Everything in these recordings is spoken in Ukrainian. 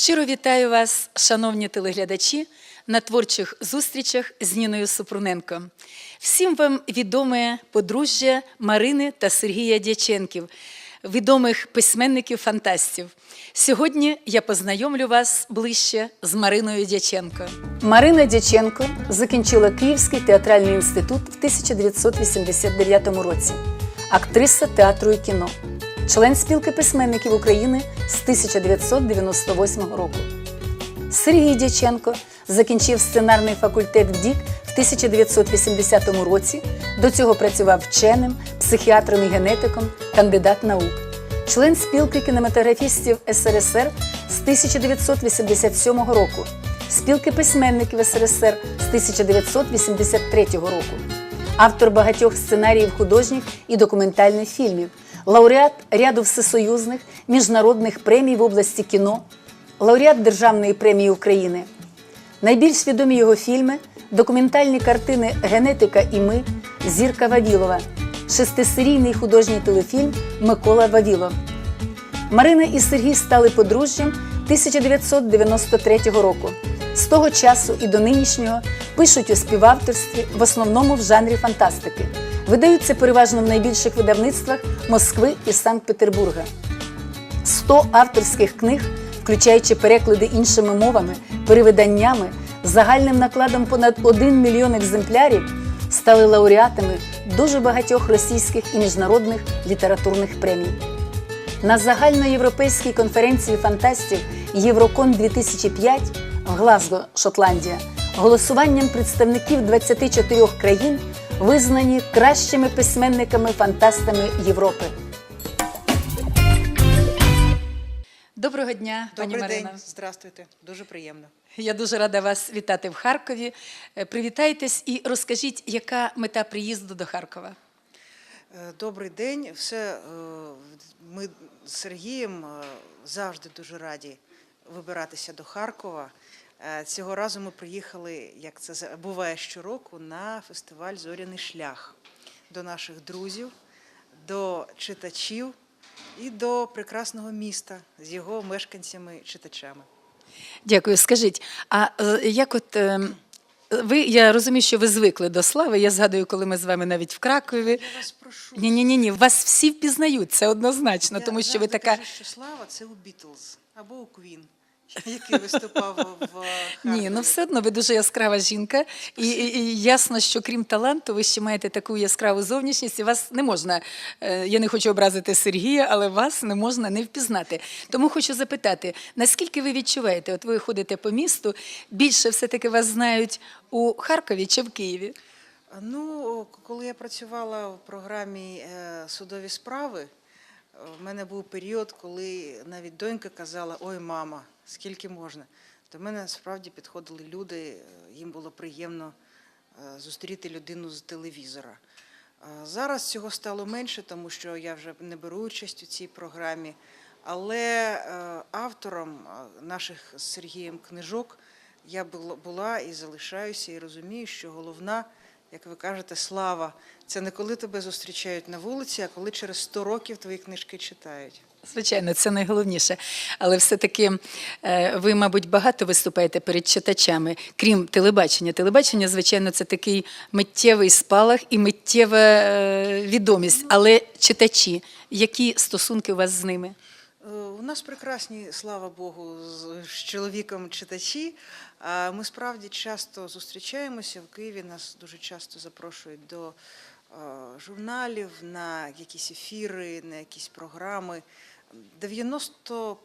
Щиро вітаю вас, шановні телеглядачі, на творчих зустрічах з Ніною Супруненко. Всім вам відоме подружжя Марини та Сергія Дяченків, відомих письменників-фантастів. Сьогодні я познайомлю вас ближче з Мариною Дяченко. Марина Дяченко закінчила Київський театральний інститут в 1989 році, актриса театру і кіно, член спілки письменників України з 1998 року. Сергій Дяченко закінчив сценарний факультет ВДІК в 1980 році. До цього працював вченим, психіатром і генетиком, кандидат наук, член спілки кінематографістів СРСР з 1987 року, спілки письменників СРСР з 1983 року, автор багатьох сценаріїв художніх і документальних фільмів, лауреат ряду всесоюзних міжнародних премій в області кіно, лауреат Державної премії України. Найбільш відомі його фільми документальні картини Генетика і ми Зірка Вавілова, шестисерійний художній телефільм Микола Вавілов. Марина і Сергій стали подружжям 1993 року. З того часу і до нинішнього пишуть у співавторстві в основному в жанрі фантастики. Видаються переважно в найбільших видавництвах Москви і Санкт-Петербурга. 100 авторських книг, включаючи переклади іншими мовами, перевиданнями, загальним накладом понад 1 мільйон екземплярів, стали лауреатами дуже багатьох російських і міжнародних літературних премій. На загальноєвропейській конференції фантастів Єврокон 2005 в Глазго, Шотландія, голосуванням представників 24 країн визнані кращими письменниками-фантастами Європи. Доброго дня, пані Добрий Марино. день, здравствуйте. Дуже приємно. Я дуже рада вас вітати в Харкові. Е, Привітайтесь і розкажіть, яка мета приїзду до Харкова. Е, Добрий день. Все е, ми з Сергієм е, завжди дуже раді вибиратися до Харкова. Е, Цього разу ми приїхали, як це буває щороку, на фестиваль Зоряний шлях до наших друзів, до читачів і до прекрасного міста з його мешканцями-читачами. Дякую. Скажіть, а е, як от е, ви, я розумію, що ви звикли до слави. Я згадую, коли ми з вами навіть в Кракові. Я вас прошу. Ні, ні, ні, ні. Вас всі впізнають, це однозначно, Я тому що ви така. кажу, що слава це у Бітлз або у Квін, який виступав в Харкові. Ні, ну все одно ви дуже яскрава жінка, і, і, і ясно, що крім таланту, ви ще маєте таку яскраву зовнішність, і вас не можна. е, Я не хочу образити Сергія, але вас не можна не впізнати. Тому хочу запитати, наскільки ви відчуваєте? От ви ходите по місту, більше все-таки вас знають у Харкові чи в Києві? Ну, коли я працювала в програмі е, судові справи, в мене був період, коли навіть донька казала: Ой, мама, скільки можна. До мене справді підходили люди, е, їм було приємно е, зустріти людину з телевізора. Е, Зараз цього стало менше, тому що я вже не беру участь у цій програмі. Але автором наших з Сергієм книжок я була і залишаюся, і розумію, що головна, як ви кажете, слава це не коли тебе зустрічають на вулиці, а коли через 100 років твої книжки читають. Звичайно, це найголовніше. Але все-таки е, ви, мабуть, багато виступаєте перед читачами, крім телебачення. Телебачення, звичайно, це такий миттєвий спалах і миттєва е, відомість. Але читачі, які стосунки у вас з ними? Е, У нас прекрасні, слава Богу, з чоловіком читачі. А Ми справді часто зустрічаємося в Києві. Нас дуже часто запрошують до е, журналів на якісь ефіри, на якісь програми. 90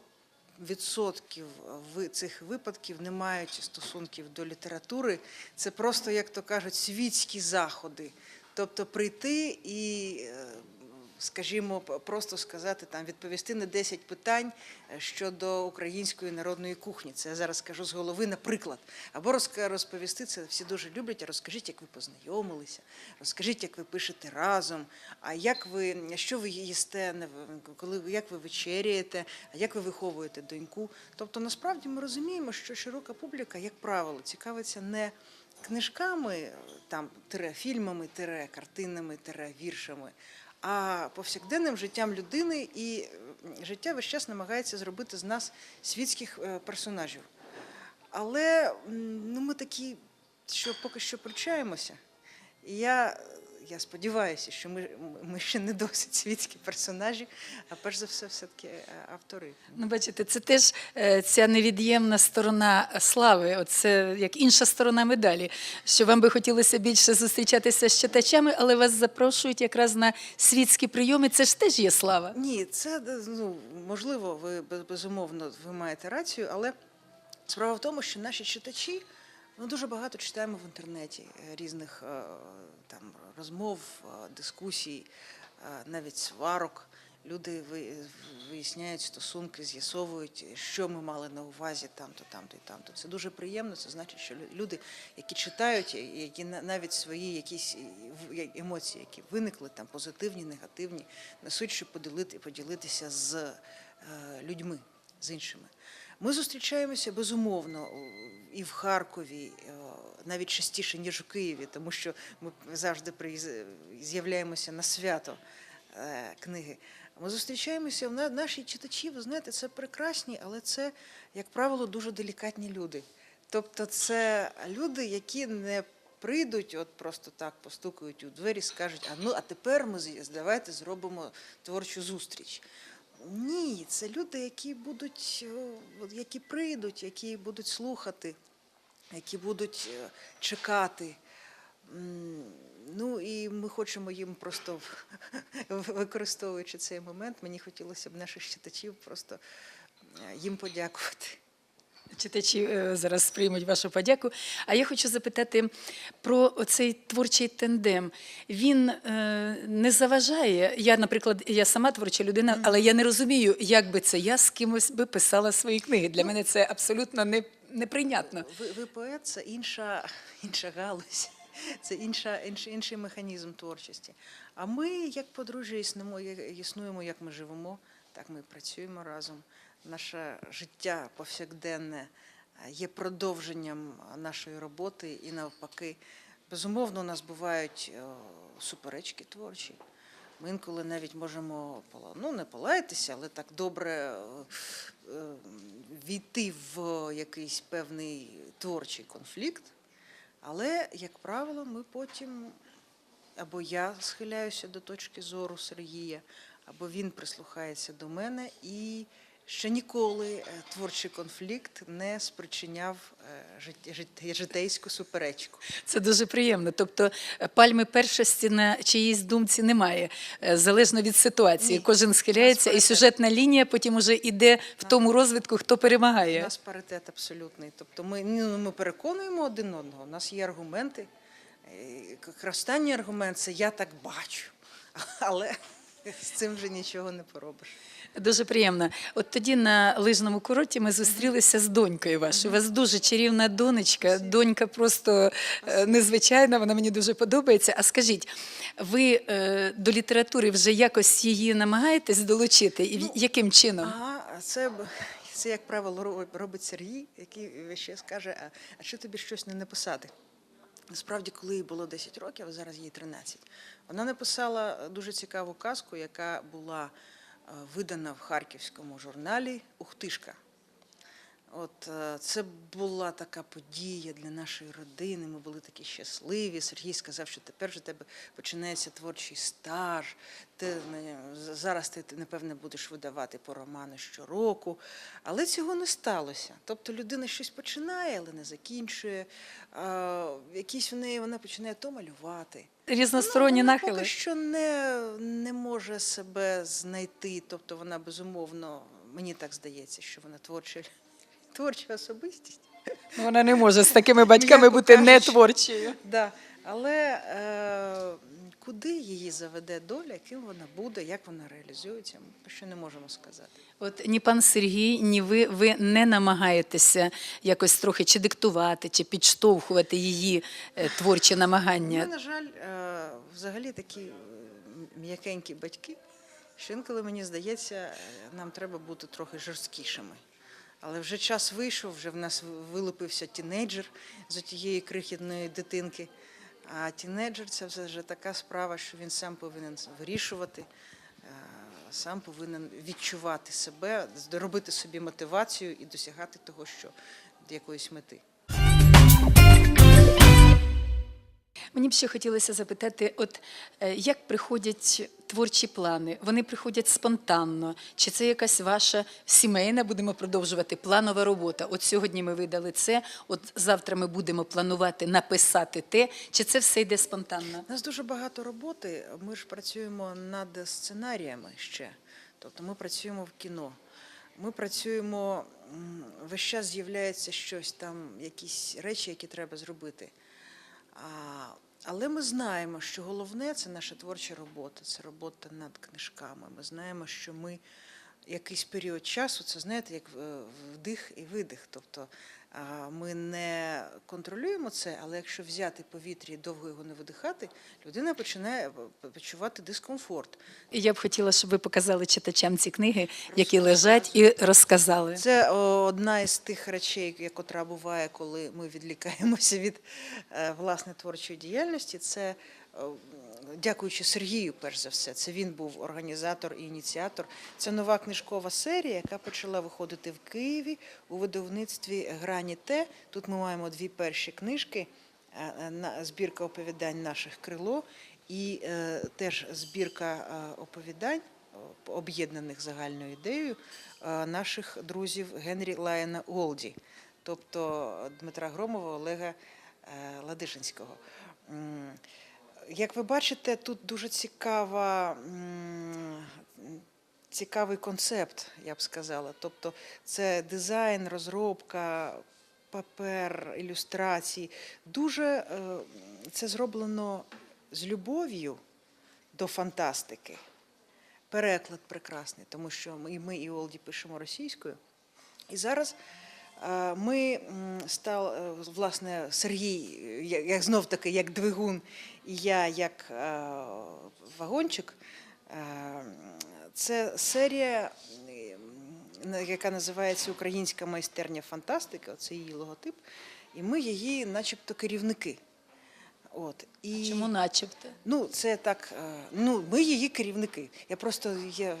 Відсотків ви- цих випадків не мають стосунків до літератури. Це просто, як то кажуть, світські заходи. Тобто прийти і, е, скажімо, просто сказати там, відповісти на 10 питань е, щодо української народної кухні. Це я зараз скажу з голови, наприклад. Або розповісти це всі дуже люблять. Розкажіть, як ви познайомилися, розкажіть, як ви пишете разом, а як ви що ви їсте, коли як ви вечеряєте, а як ви виховуєте доньку. Тобто, насправді ми розуміємо, що широка публіка, як правило, цікавиться не книжками, там тире фільмами, тире картинами, тире віршами. А повсякденним життям людини, і життя весь час намагається зробити з нас світських е, персонажів. Але ну, ми такі, що поки що пручаємося. І я, я сподіваюся, що ми, ми ще не досить світські персонажі, а перш за все, все-таки е, автори. Ну, бачите, це теж е, ця невід'ємна сторона слави. Оце як інша сторона медалі. Що вам би хотілося більше зустрічатися з читачами, але вас запрошують якраз на світські прийоми. Це ж теж є слава. Ні, це е, ну, можливо, ви безумовно ви маєте рацію, але справа в тому, що наші читачі ми дуже багато читаємо в інтернеті е, різних е, там розмов, е, дискусій, навіть сварок. Люди виясняють стосунки, з'ясовують, що ми мали на увазі там-то, там-то і там-то. Це дуже приємно. Це значить, що люди, які читають, які на- навіть свої якісь емоції, які виникли, там позитивні, негативні, несуть, щоб поділити, поділитися з людьми, з іншими. Ми зустрічаємося безумовно і в Харкові, е, навіть частіше, ніж у Києві, тому що ми завжди з'являємося на свято е, книги. Ми зустрічаємося, на- наші читачі, ви знаєте, це прекрасні, але це, як правило, дуже делікатні люди. Тобто це люди, які не прийдуть, от просто так постукають у двері, скажуть, а ну а тепер ми давайте зробимо творчу зустріч. Ні, це люди, які будуть, е, які прийдуть, які будуть слухати, які будуть е, чекати. Ну і ми хочемо їм просто використовуючи цей момент, мені хотілося б наших читачів просто е, їм подякувати. Читачі е, зараз приймуть вашу подяку. А я хочу запитати про цей творчий тендем. Він е, не заважає. Я, наприклад, я сама творча людина, але я не розумію, як би це я з кимось би писала свої книги. Для мене це абсолютно не, неприйнятно. Ви, ви поет, це інша, інша галузь, це інша, інший, інший механізм творчості. А ми, як подружжя, існуємо, існуємо, як ми живемо, так ми працюємо разом. Наше життя повсякденне е, є продовженням нашої роботи і навпаки. Безумовно, у нас бувають е, суперечки творчі. Ми інколи навіть можемо ну, не полаятися, але так добре е, е, війти в якийсь певний творчий конфлікт. Але, як правило, ми потім або я схиляюся до точки зору Сергія, або він прислухається до мене і ще ніколи е, творчий конфлікт не спричиняв е, жит- жит- житейську суперечку. Це дуже приємно. Тобто е, пальми першості на чиїсь думці немає, залежно від ситуації. Ні. Кожен схиляється, і сюжетна лінія потім уже йде в тому розвитку, хто У перемагає. нас паритет абсолютний. Тобто ми, ну, ми переконуємо один одного, у нас є аргументи. Останній аргумент це я так бачу. Але з цим вже нічого не поробиш. Дуже приємно. От тоді на лижному курорті ми зустрілися з донькою вашою. У вас дуже чарівна донечка. Донька просто е, незвичайна, вона мені дуже подобається. А скажіть, ви е, до літератури вже якось її намагаєтесь долучити? І в- яким чином? А це, це, як правило, ро- робить Сергій, який ще скаже, а, а що тобі щось не написати? Насправді, коли їй було 10 років, а зараз їй 13, вона написала дуже цікаву казку, яка була е, видана в харківському журналі Ухтишка. От е, це була така подія для нашої родини. Ми були такі щасливі. Сергій сказав, що тепер вже тебе починається творчий стаж. Ти зараз ти напевне будеш видавати по роману щороку. Але цього не сталося. Тобто людина щось починає, але не закінчує. Якісь в неї вона починає то малювати. Різносторонні ну, нахили. Поки що не, не може себе знайти. Тобто вона безумовно, мені так здається, що вона творча, творча особистість. Вона не може з такими батьками бути не творчою. Да. Але е, куди її заведе доля, ким вона буде, як вона реалізується, ми ще не можемо сказати. От ні пан Сергій, ні ви, ви не намагаєтеся якось трохи чи диктувати, чи підштовхувати її е, творчі Ми, намагання. на жаль, е, взагалі такі е, м'якенькі батьки, що інколи мені здається, нам треба бути трохи жорсткішими. Але вже час вийшов, вже в нас вилупився тінейджер з тієї крихітної дитинки. А тінейджер це вже така справа, що він сам повинен вирішувати, е, сам повинен відчувати себе, робити собі мотивацію і досягати того, що якоїсь мети. Мені б ще хотілося запитати, от е, як приходять творчі плани? Вони приходять спонтанно? Чи це якась ваша сімейна, будемо продовжувати, планова робота? От сьогодні ми видали це, от завтра ми будемо планувати написати те, чи це все йде спонтанно? У нас дуже багато роботи. Ми ж працюємо над сценаріями ще. Тобто ми працюємо в кіно. Ми працюємо, весь час з'являється щось там, якісь речі, які треба зробити. Але ми знаємо, що головне це наша творча робота, це робота над книжками. Ми знаємо, що ми якийсь період часу, це знаєте, як е, вдих і видих. Тобто ми не контролюємо це, але якщо взяти повітря і довго його не видихати, людина починає почувати дискомфорт. І я б хотіла, щоб ви показали читачам ці книги, які лежать, і розказали. Це одна із тих речей, як- котра буває, коли ми відлікаємося від е, власне творчої діяльності. Це дякуючи Сергію, перш за все. Це він був організатор і ініціатор. Це нова книжкова серія, яка почала виходити в Києві у видавництві Грані Те. Тут ми маємо дві перші книжки. е, е, збірка оповідань наших крило і е, теж збірка оповідань, об'єднаних загальною ідеєю наших друзів Генрі Лайена Олді, тобто Дмитра Громова, Олега Ладишинського. Як ви бачите, тут дуже цікава, цікавий концепт, я б сказала. Тобто це дизайн, розробка, папер, ілюстрації. Дуже е, це зроблено з любов'ю до фантастики. Переклад прекрасний, тому що і ми і Олді пишемо російською. І зараз е, ми став, е, власне, Сергій, як знов таки, як двигун, і я як е, вагончик. Е, Це серія, яка називається Українська майстерня фантастики, це її логотип, і ми її, начебто, керівники. От. І... Чому начебто? Ну, це так. е, Ну, ми її керівники. Я просто є.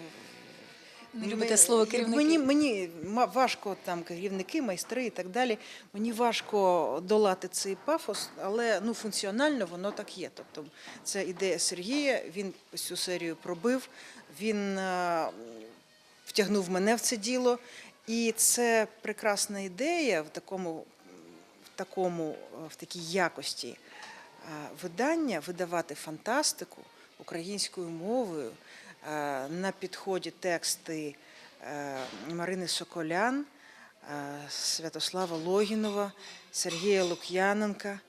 Не любите слово «керівники»? Мені, мені важко там керівники, майстри і так далі. Мені важко долати цей пафос, але ну, функціонально воно так є. Тобто це ідея Сергія, він цю серію пробив, він е, втягнув мене в це діло. І це прекрасна ідея в такому, в такому, е, в такій якості е, видання видавати фантастику українською мовою. Е, На підході тексти е, Марини Соколян, е, Святослава Логінова, Сергія Лук'яненка,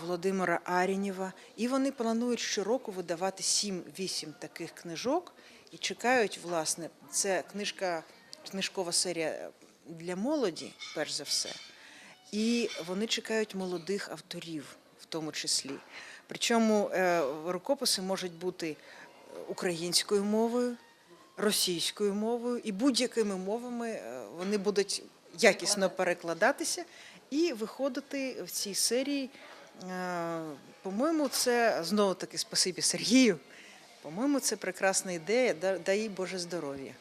Володимира Арінєва. І вони планують щороку видавати 7-8 таких книжок і чекають, власне, це книжка, книжкова серія для молоді, перш за все. І вони чекають молодих авторів, в тому числі. Причому рукописи можуть бути українською мовою, російською мовою і будь-якими мовами е, вони будуть якісно перекладатися і виходити в цій серії. Е, По-моєму, це знову таки спасибі Сергію. По-моєму, це прекрасна ідея. Да- Дай Боже здоров'я.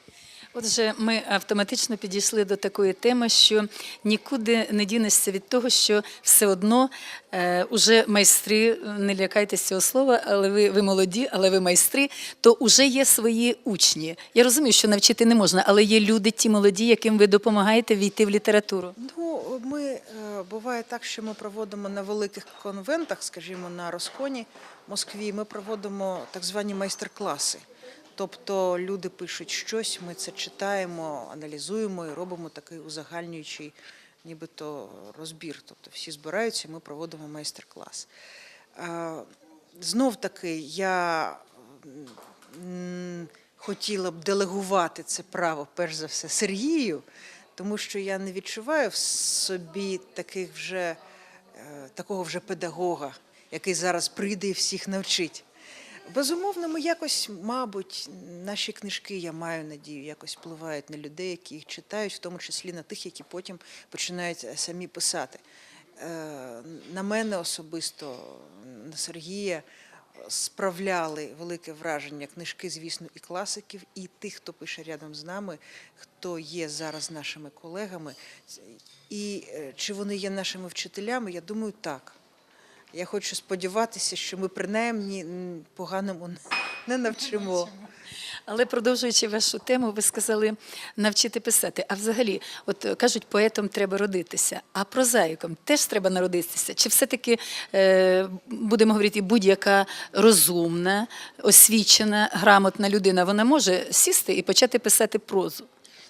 Отже, ми автоматично підійшли до такої теми, що нікуди не дінешся від того, що все одно е, уже майстри, не лякайтеся цього слова, але ви, ви молоді, але ви майстри, то вже є свої учні. Я розумію, що навчити не можна, але є люди, ті молоді, яким ви допомагаєте війти в літературу. Ну, ми е, буває так, що ми проводимо на великих конвентах, скажімо, на Росконі в Москві, ми проводимо так звані майстер-класи. Тобто люди пишуть щось, ми це читаємо, аналізуємо і робимо такий узагальнюючий, нібито розбір. Тобто всі збираються, ми проводимо майстер-клас. Знов таки, я хотіла б делегувати це право, перш за все, Сергію, тому що я не відчуваю в собі таких вже, е, такого вже педагога, який зараз прийде і всіх навчить. Безумовно, ми якось, мабуть, наші книжки, я маю надію, якось впливають на людей, які їх читають, в тому числі на тих, які потім починають е, самі писати. е, на мене особисто, на Сергія справляли велике враження книжки, звісно, і класиків, і тих, хто пише рядом з нами, хто є зараз нашими колегами. І е, чи вони є нашими вчителями, я думаю, так. Я хочу сподіватися, що ми принаймні поганому не навчимо. Але продовжуючи вашу тему, ви сказали навчити писати. А взагалі, от е, кажуть, поетом треба родитися, а прозаїком теж треба народитися. Чи все-таки е, будемо говорити, будь-яка розумна, освічена, грамотна людина вона може сісти і почати писати прозу?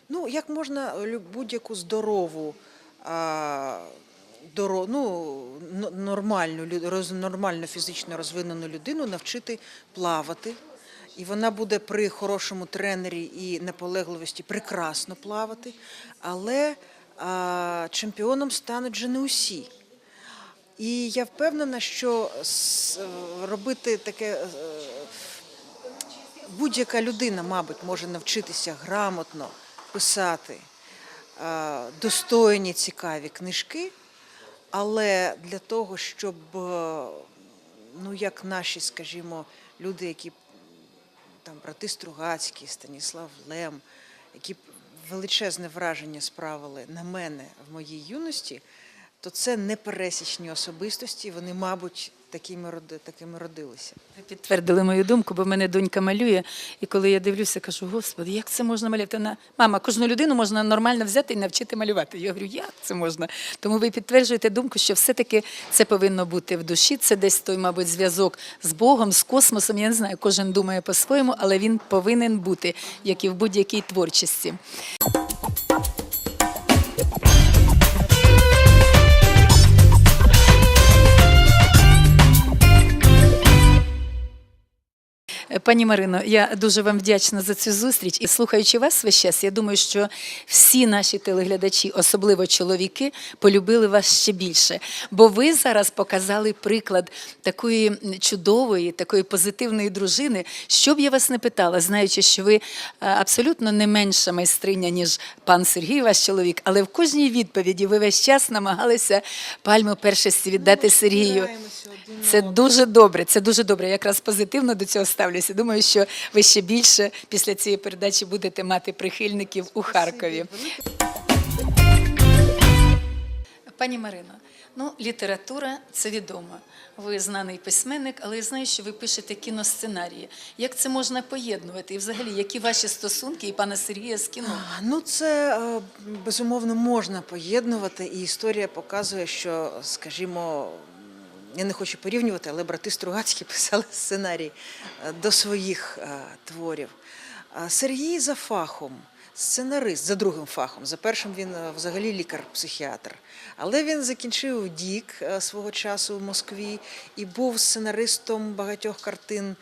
Ну, як можна будь-яку здорову, а, доро, ну, нормальну, нормально фізично розвинену людину навчити плавати. І вона буде при хорошому тренері і наполегливості прекрасно плавати, але а, чемпіоном стануть же не усі. І я впевнена, що робити таке е, будь-яка людина, мабуть, може навчитися грамотно писати достойні, цікаві книжки, але для того, щоб, е, ну як наші, скажімо, люди, які там брати Стругацькі, Станіслав Лем, які величезне враження справили на мене в моїй юності, то це непересічні особистості. Вони, мабуть, такими такими родилися. Ви підтвердили мою думку, бо мене донька малює, і коли я дивлюся, кажу: Господи, як це можна малювати? Вона, мама, кожну людину можна нормально взяти і навчити малювати. Я говорю, як це можна? Тому ви підтверджуєте думку, що все-таки це повинно бути в душі. Це десь той, мабуть, зв'язок з Богом, з космосом. Я не знаю, кожен думає по-своєму, але він повинен бути, як і в будь-якій творчості. Пані Марино, я дуже вам вдячна за цю зустріч. І слухаючи вас весь час, я думаю, що всі наші телеглядачі, особливо чоловіки, полюбили вас ще більше. Бо ви зараз показали приклад такої чудової, такої позитивної дружини. Що б я вас не питала, знаючи, що ви е, абсолютно не менша майстриня, ніж пан Сергій, ваш чоловік, але в кожній відповіді ви весь час намагалися пальму першості віддати Сергію. Це дуже добре. Це дуже добре. Якраз позитивно до цього ставлюся. Думаю, що ви ще більше після цієї передачі будете мати прихильників у Харкові. Пані Марино, ну література це відомо. Ви знаний письменник, але я знаю, що ви пишете кіносценарії. Як це можна поєднувати? І взагалі, які ваші стосунки і пана Сергія з кіно? А, Ну, це е, безумовно можна поєднувати, і історія показує, що, скажімо, я не хочу порівнювати, але брати Стругацькі писали сценарій е, до своїх е, творів. Сергій за фахом, сценарист, за другим фахом. За першим він е, взагалі лікар-психіатр. Але він закінчив ДІК е, свого часу в Москві і був сценаристом багатьох картин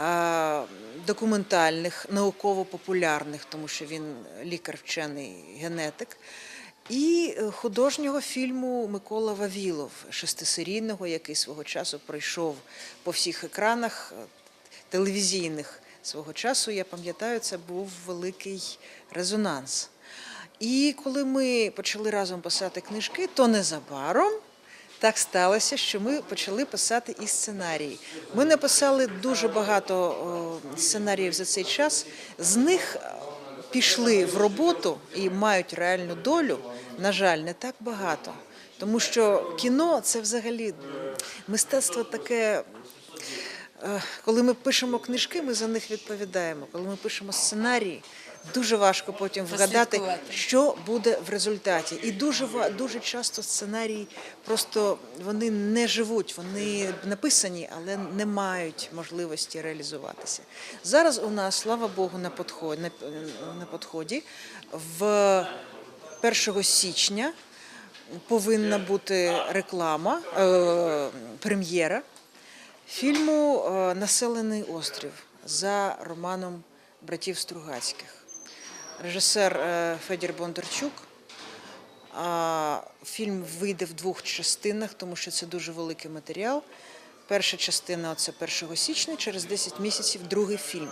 е, документальних, науково-популярних, тому що він лікар-вчений генетик. І е, художнього фільму Микола Вавілов, шестисерійного, який свого часу пройшов по всіх екранах е, телевізійних свого часу. Я пам'ятаю, це був великий резонанс. І коли ми почали разом писати книжки, то незабаром так сталося, що ми почали писати і сценарії. Ми написали дуже багато сценаріїв за цей час. З них е, пішли в роботу і мають реальну долю, на жаль, не так багато. Тому що кіно це взагалі мистецтво таке. е, Коли ми пишемо книжки, ми за них відповідаємо. Коли ми пишемо сценарії, дуже важко потім вгадати, що буде в результаті. І дуже дуже часто сценарії просто вони не живуть, вони написані, але не мають можливості реалізуватися. Зараз у нас, слава Богу, на підході, на, на підході в 1 січня повинна бути реклама, е, прем'єра фільму е, Населений острів за романом братів Стругацьких. Режисер е, Федір Бондарчук. Фільм вийде в двох частинах, тому що це дуже великий матеріал. Перша частина це 1 січня, через 10 місяців другий фільм.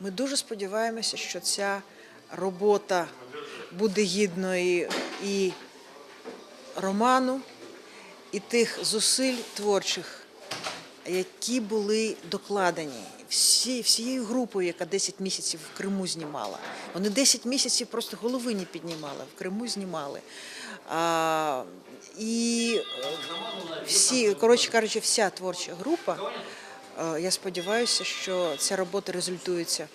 Ми дуже сподіваємося, що ця робота буде гідною і роману, і тих зусиль творчих, які були докладені всі, всією групою, яка 10 місяців в Криму знімала. Вони 10 місяців просто голови не піднімали, в Криму знімали. А, і е, всі, коротше кажучи, вся творча група, е, я сподіваюся, що ця робота результується.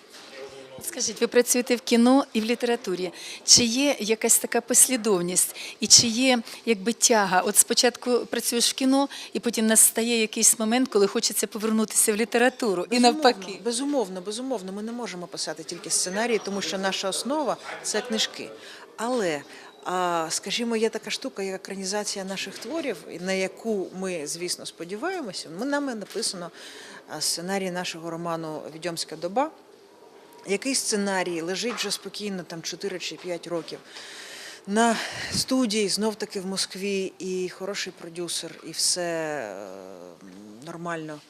Скажіть, ви працюєте в кіно і в літературі. Чи є якась така послідовність, і чи є якби тяга? От спочатку працюєш в кіно, і потім настає якийсь момент, коли хочеться повернутися в літературу, і навпаки. Безумовно, безумовно, ми не можемо писати тільки сценарії, тому що наша основа це книжки. Але, а, скажімо, є така штука, як екранізація наших творів, на яку ми, звісно, сподіваємося. Ми нами написано сценарій нашого роману Відьомська доба. Який сценарій лежить вже спокійно, там 4 чи 5 років. На студії знов таки в Москві, і хороший продюсер, і все е, нормально.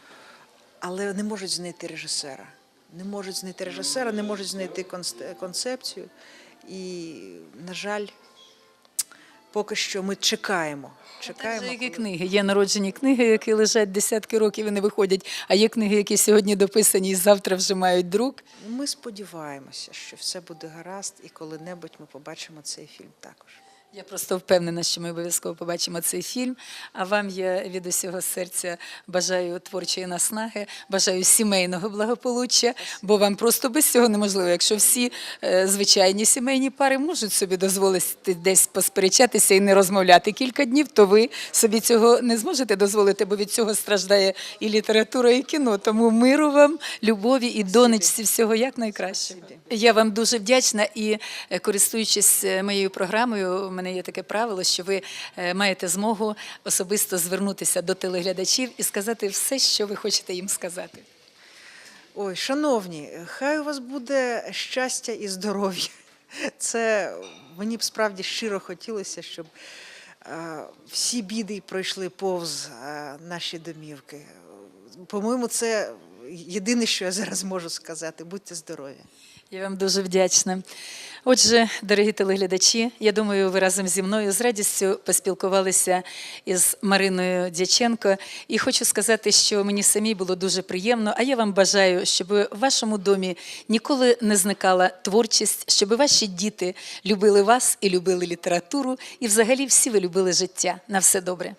Але не можуть знайти режисера. Не можуть знайти режисера, не можуть знайти концепцію. І, на жаль, поки що ми чекаємо. Чекаємо. же, які книги. Є народжені книги, які лежать десятки років і не виходять. А є книги, які сьогодні дописані і завтра вже мають друк. Ми сподіваємося, що все буде гаразд, і коли-небудь ми побачимо цей фільм також. Я просто впевнена, що ми обов'язково побачимо цей фільм. А вам я від усього серця бажаю творчої наснаги, бажаю сімейного благополуччя, бо вам просто без цього неможливо. Якщо всі е, звичайні сімейні пари можуть собі дозволити десь посперечатися і не розмовляти кілька днів, то ви собі цього не зможете дозволити, бо від цього страждає і література, і кіно. Тому миру вам, любові і донечці всього як найкраще. Я вам дуже вдячна і е, користуючись е, моєю програмою, мене є таке правило, що ви е, маєте змогу особисто звернутися до телеглядачів і сказати все, що ви хочете їм сказати. Ой, шановні, хай у вас буде щастя і здоров'я. Це мені б справді щиро хотілося, щоб е, всі біди пройшли повз е, наші домівки. По-моєму, це єдине, що я зараз можу сказати. Будьте здорові. Я вам дуже вдячна. Отже, дорогі телеглядачі, я думаю, ви разом зі мною з радістю поспілкувалися із Мариною Дяченко. І хочу сказати, що мені самій було дуже приємно. А я вам бажаю, щоб в вашому домі ніколи не зникала творчість, щоб ваші діти любили вас і любили літературу, і взагалі всі ви любили життя. На все добре.